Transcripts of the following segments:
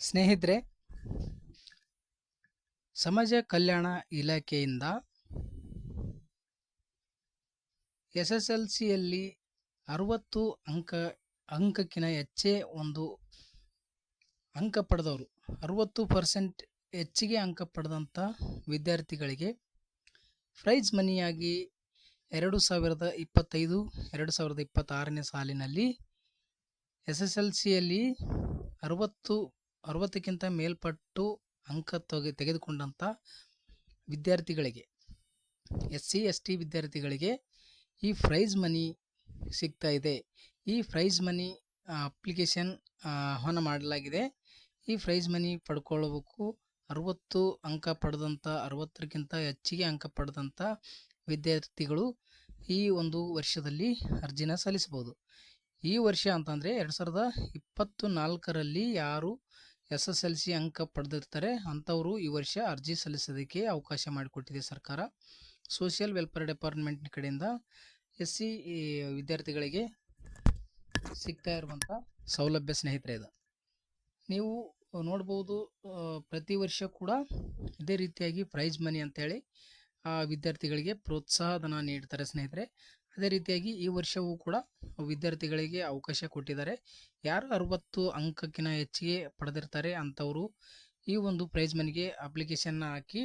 ಸ್ನೇಹಿತರೆ, ಸಮಾಜ ಕಲ್ಯಾಣ ಇಲಾಖೆಯಿಂದ ಎಸ್ ಎಸ್ ಎಲ್ ಸಿಯಲ್ಲಿ ಅರವತ್ತು ಅಂಕ, ಅಂಕಕ್ಕಿಂತ ಹೆಚ್ಚೇ ಒಂದು ಅಂಕ ಪಡೆದವರು, ಅರವತ್ತು ಪರ್ಸೆಂಟ್ ಹೆಚ್ಚಿಗೆ ಅಂಕ ಪಡೆದಂಥ ವಿದ್ಯಾರ್ಥಿಗಳಿಗೆ ಪ್ರೈಸ್ ಮನಿಯಾಗಿ ಎರಡು ಸಾವಿರದ ಇಪ್ಪತ್ತೈದು, ಎರಡು ಸಾವಿರದ ಇಪ್ಪತ್ತಾರನೇ ಸಾಲಿನಲ್ಲಿ ಎಸ್ ಎಸ್ ಎಲ್ ಸಿಯಲ್ಲಿ ಅರವತ್ತು ಅರವತ್ತಕ್ಕಿಂತ ಮೇಲ್ಪಟ್ಟು ಅಂಕ ತೆಗೆ, ತೆಗೆದುಕೊಂಡಂಥ ವಿದ್ಯಾರ್ಥಿಗಳಿಗೆ ಎಸ್ ಸಿ ಎಸ್ ಟಿ ವಿದ್ಯಾರ್ಥಿಗಳಿಗೆ ಈ ಪ್ರೈಸ್ ಮನಿ ಸಿಗ್ತಾ ಇದೆ. ಈ ಪ್ರೈಸ್ ಮನಿ ಅಪ್ಲಿಕೇಶನ್ ಆಹ್ವಾನ ಮಾಡಲಾಗಿದೆ. ಈ ಪ್ರೈಸ್ ಮನಿ ಪಡ್ಕೊಳ್ಬೇಕು ಅರವತ್ತು ಅಂಕ ಪಡೆದಂಥ ಅರವತ್ತಕ್ಕಿಂತ ಹೆಚ್ಚಿಗೆ ಅಂಕ ಪಡೆದಂಥ ವಿದ್ಯಾರ್ಥಿಗಳು ಈ ಒಂದು ವರ್ಷದಲ್ಲಿ ಅರ್ಜಿನ ಸಲ್ಲಿಸಬಹುದು. ಈ ವರ್ಷ ಅಂತಂದರೆ ಎರಡು ಸಾವಿರದ ಇಪ್ಪತ್ತು ನಾಲ್ಕರಲ್ಲಿ ಯಾರು ಎಸ್ ಎಸ್ ಎಲ್ ಸಿ ಅಂಕ ಪಡೆದಿರ್ತಾರೆ. ಅಂಥವರು ಈ ವರ್ಷ ಅರ್ಜಿ ಸಲ್ಲಿಸೋದಕ್ಕೆ ಅವಕಾಶ ಮಾಡಿಕೊಟ್ಟಿದೆ ಸರ್ಕಾರ. ಸೋಷಿಯಲ್ ವೆಲ್ಫೇರ್ ಡಿಪಾರ್ಟ್ಮೆಂಟ್ ಕಡೆಯಿಂದ ಎಸ್ ಸಿ ವಿದ್ಯಾರ್ಥಿಗಳಿಗೆ ಸಿಗ್ತಾ ಇರುವಂಥ ಸೌಲಭ್ಯ ಸ್ನೇಹಿತರೆ ಇದು. ನೀವು ನೋಡ್ಬೋದು ಪ್ರತಿ ವರ್ಷ ಕೂಡ ಇದೇ ರೀತಿಯಾಗಿ ಪ್ರೈಸ್ ಮನಿ ಅಂತೇಳಿ ಆ ವಿದ್ಯಾರ್ಥಿಗಳಿಗೆ ಪ್ರೋತ್ಸಾಹಧನ ನೀಡ್ತಾರೆ ಸ್ನೇಹಿತರೆ. ಅದೇ ರೀತಿಯಾಗಿ ಈ ವರ್ಷವೂ ಕೂಡ ವಿದ್ಯಾರ್ಥಿಗಳಿಗೆ ಅವಕಾಶ ಕೊಟ್ಟಿದ್ದಾರೆ. ಯಾರು ಅರವತ್ತು ಅಂಕಕ್ಕಿಂತ ಹೆಚ್ಚಿಗೆ ಪಡೆದಿರ್ತಾರೆ ಅಂಥವರು ಈ ಒಂದು ಪ್ರೈಸ್ ಮನಿಗೆ ಅಪ್ಲಿಕೇಶನ್ನ ಹಾಕಿ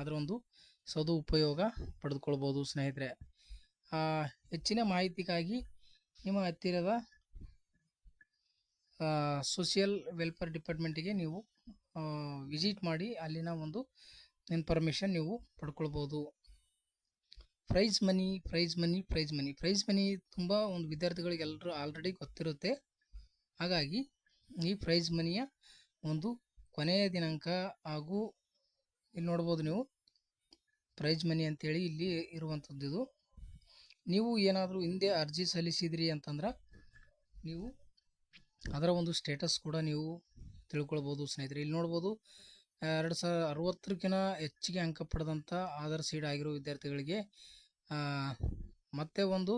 ಅದರ ಒಂದು ಸದುಪಯೋಗ ಪಡೆದುಕೊಳ್ಬೋದು ಸ್ನೇಹಿತರೆ. ಹೆಚ್ಚಿನ ಮಾಹಿತಿಗಾಗಿ ನಿಮ್ಮ ಹತ್ತಿರದ ಸೋಷಿಯಲ್ ವೆಲ್ಫೇರ್ ಡಿಪಾರ್ಟ್ಮೆಂಟಿಗೆ ನೀವು ವಿಸಿಟ್ ಮಾಡಿ ಅಲ್ಲಿನ ಒಂದು ಇನ್ಫಾರ್ಮೇಷನ್ ನೀವು ಪಡ್ಕೊಳ್ಬೋದು. Prize money prize money prize money. Prize money ತುಂಬ ಒಂದು ವಿದ್ಯಾರ್ಥಿಗಳಿಗೆ ಎಲ್ಲರೂ ಆಲ್ರೆಡಿ ಗೊತ್ತಿರುತ್ತೆ. ಹಾಗಾಗಿ ಈ ಪ್ರೈಸ್ ಮನಿಯ ಒಂದು ಕೊನೆಯ ದಿನಾಂಕ ಹಾಗೂ ಇಲ್ಲಿ ನೋಡ್ಬೋದು ನೀವು. ಪ್ರೈಸ್ ಮನಿ ಅಂತೇಳಿ ಇಲ್ಲಿ ಇರುವಂಥದ್ದು ಇದು. ನೀವು ಏನಾದರೂ ಹಿಂದೆ ಅರ್ಜಿ ಸಲ್ಲಿಸಿದ್ರಿ ಅಂತಂದ್ರೆ ನೀವು ಅದರ ಒಂದು ಸ್ಟೇಟಸ್ ಕೂಡ ನೀವು ತಿಳ್ಕೊಳ್ಬೋದು ಸ್ನೇಹಿತರೆ. ಇಲ್ಲಿ ನೋಡ್ಬೋದು ಎರಡು ಸಾವಿರ ಅರವತ್ತರಕ್ಕಿಂತ ಹೆಚ್ಚಿಗೆ ಅಂಕ ಪಡೆದಂಥ ಆಧಾರ್ ಸೀಡ್ ಆಗಿರೋ ವಿದ್ಯಾರ್ಥಿಗಳಿಗೆ ಮತ್ತೆ ಒಂದು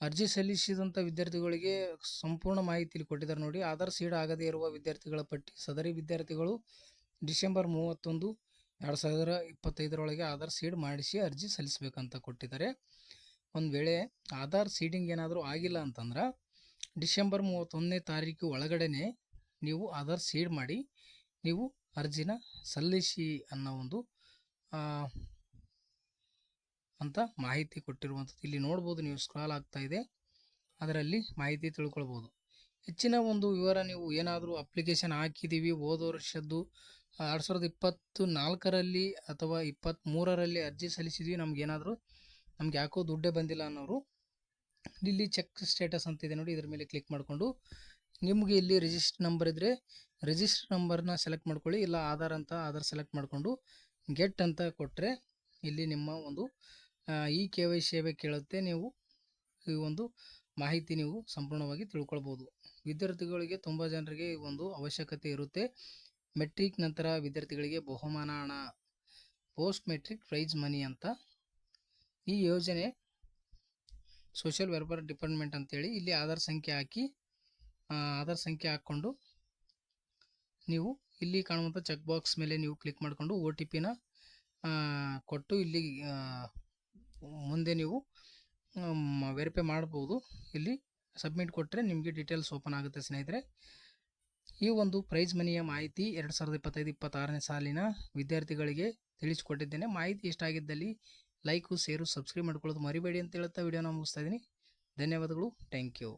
ಅರ್ಜಿ ಸಲ್ಲಿಸಿದಂಥ ವಿದ್ಯಾರ್ಥಿಗಳಿಗೆ ಸಂಪೂರ್ಣ ಮಾಹಿತಿ ಇಲ್ಲಿ ಕೊಟ್ಟಿದ್ದಾರೆ ನೋಡಿ. ಆಧಾರ್ ಸೀಡ್ ಆಗದೇ ಇರುವ ವಿದ್ಯಾರ್ಥಿಗಳ ಪಟ್ಟಿ, ಸದರಿ ವಿದ್ಯಾರ್ಥಿಗಳು ಡಿಸೆಂಬರ್ ಮೂವತ್ತೊಂದು ಎರಡು ಸಾವಿರದ ಇಪ್ಪತ್ತೈದರೊಳಗೆ ಆಧಾರ್ ಸೀಡ್ ಮಾಡಿಸಿ ಅರ್ಜಿ ಸಲ್ಲಿಸಬೇಕಂತ ಕೊಟ್ಟಿದ್ದಾರೆ. ಒಂದು ವೇಳೆ ಆಧಾರ್ ಸೀಡಿಂಗ್ ಏನಾದರೂ ಆಗಿಲ್ಲ ಅಂತಂದ್ರೆ ಡಿಸೆಂಬರ್ ಮೂವತ್ತೊಂದನೇ ತಾರೀಕು ಒಳಗಡೆನೆ ನೀವು ಆಧಾರ್ ಸೀಡ್ ಮಾಡಿ, ನೀವು ಅರ್ಜಿನ ಸಲ್ಲಿಸಿ ಅನ್ನೋ ಒಂದು ಅಂತ ಮಾಹಿತಿ ಕೊಟ್ಟಿರುವಂಥದ್ದು. ಇಲ್ಲಿ ನೋಡ್ಬೋದು, ನೀವು ಸ್ಕ್ರಾಲ್ ಆಗ್ತಾ ಇದೆ. ಅದರಲ್ಲಿ ಮಾಹಿತಿ ತಿಳ್ಕೊಳ್ಬೋದು. ಹೆಚ್ಚಿನ ಒಂದು ವಿವರ ನೀವು ಏನಾದರೂ ಅಪ್ಲಿಕೇಶನ್ ಹಾಕಿದ್ದೀವಿ, ಹೋದ ವರ್ಷದ್ದು ಎರಡು ಸಾವಿರದ ಇಪ್ಪತ್ತು ನಾಲ್ಕರಲ್ಲಿ ಅಥವಾ ಇಪ್ಪತ್ತ್ಮೂರರಲ್ಲಿ ಅರ್ಜಿ ಸಲ್ಲಿಸಿದ್ವಿ, ನಮ್ಗೆ ಏನಾದರೂ, ನಮ್ಗೆ ಯಾಕೋ ದುಡ್ಡೇ ಬಂದಿಲ್ಲ ಅನ್ನೋರು, ಇಲ್ಲಿ ಚೆಕ್ ಸ್ಟೇಟಸ್ ಅಂತಿದೆ ನೋಡಿ, ಇದ್ರ ಮೇಲೆ ಕ್ಲಿಕ್ ಮಾಡಿಕೊಂಡು ನಿಮಗೆ ಇಲ್ಲಿ ರಿಜಿಸ್ಟರ್ ನಂಬರ್ ಇದ್ದರೆ ರಿಜಿಸ್ಟರ್ ನಂಬರ್ನ ಸೆಲೆಕ್ಟ್ ಮಾಡ್ಕೊಳ್ಳಿ, ಇಲ್ಲ ಆಧಾರ್ ಅಂತ ಆಧಾರ್ ಸೆಲೆಕ್ಟ್ ಮಾಡಿಕೊಂಡು ಗೆಟ್ ಅಂತ ಕೊಟ್ಟರೆ ಇಲ್ಲಿ ನಿಮ್ಮ ಒಂದು ಇ ಕೆ ವೈ ಸೇವೆ ಕೇಳುತ್ತೆ. ನೀವು ಈ ಒಂದು ಮಾಹಿತಿ ನೀವು ಸಂಪೂರ್ಣವಾಗಿ ತಿಳ್ಕೊಳ್ಬೋದು. ವಿದ್ಯಾರ್ಥಿಗಳಿಗೆ ತುಂಬ ಜನರಿಗೆ ಈ ಒಂದು ಅವಶ್ಯಕತೆ ಇರುತ್ತೆ. ಮೆಟ್ರಿಕ್ ನಂತರ ವಿದ್ಯಾರ್ಥಿಗಳಿಗೆ ಬಹುಮಾನ ಹಣ ಪೋಸ್ಟ್ ಮೆಟ್ರಿಕ್ ಪ್ರೈಸ್ ಮನಿ ಅಂತ ಈ ಯೋಜನೆ ಸೋಷಿಯಲ್ ವೆಲ್ಫೇರ್ ಡಿಪಾರ್ಟ್ಮೆಂಟ್ ಅಂತೇಳಿ ಇಲ್ಲಿ ಆಧಾರ್ ಸಂಖ್ಯೆ ಹಾಕಿ ಆಧಾರ್ ಸಂಖ್ಯೆ ಹಾಕ್ಕೊಂಡು ನೀವು ಇಲ್ಲಿ ಕಾಣುವಂಥ ಚೆಕ್ ಬಾಕ್ಸ್ ಮೇಲೆ ನೀವು ಕ್ಲಿಕ್ ಮಾಡಿಕೊಂಡು ಓ ಟಿ ಪಿನ ಕೊಟ್ಟು ಇಲ್ಲಿ ಮುಂದೆ ನೀವು ವೆರಿಫೈ ಮಾಡ್ಬೋದು. ಇಲ್ಲಿ ಸಬ್ಮಿಟ್ ಕೊಟ್ಟರೆ ನಿಮಗೆ ಡೀಟೇಲ್ಸ್ ಓಪನ್ ಆಗುತ್ತೆ ಸ್ನೇಹಿತರೆ. ಈ ಒಂದು ಪ್ರೈಸ್ ಮನಿಯ ಮಾಹಿತಿ ಎರಡು ಸಾವಿರದ ಇಪ್ಪತ್ತೈದು, ಇಪ್ಪತ್ತಾರನೇ ಸಾಲಿನ ವಿದ್ಯಾರ್ಥಿಗಳಿಗೆ ತಿಳಿಸಿಕೊಟ್ಟಿದ್ದೇನೆ. ಮಾಹಿತಿ ಇಷ್ಟ ಆಗಿದ್ದಲ್ಲಿ ಲೈಕು ಸೇರು ಸಬ್ಸ್ಕ್ರೈಬ್ ಮಾಡ್ಕೊಳ್ಳೋದು ಮರಿಬೇಡಿ ಅಂತ ಹೇಳ್ತಾ ವಿಡಿಯೋನ ಮುಗಿಸ್ತಾ ಇದ್ದೀನಿ. ಧನ್ಯವಾದಗಳು. Thank you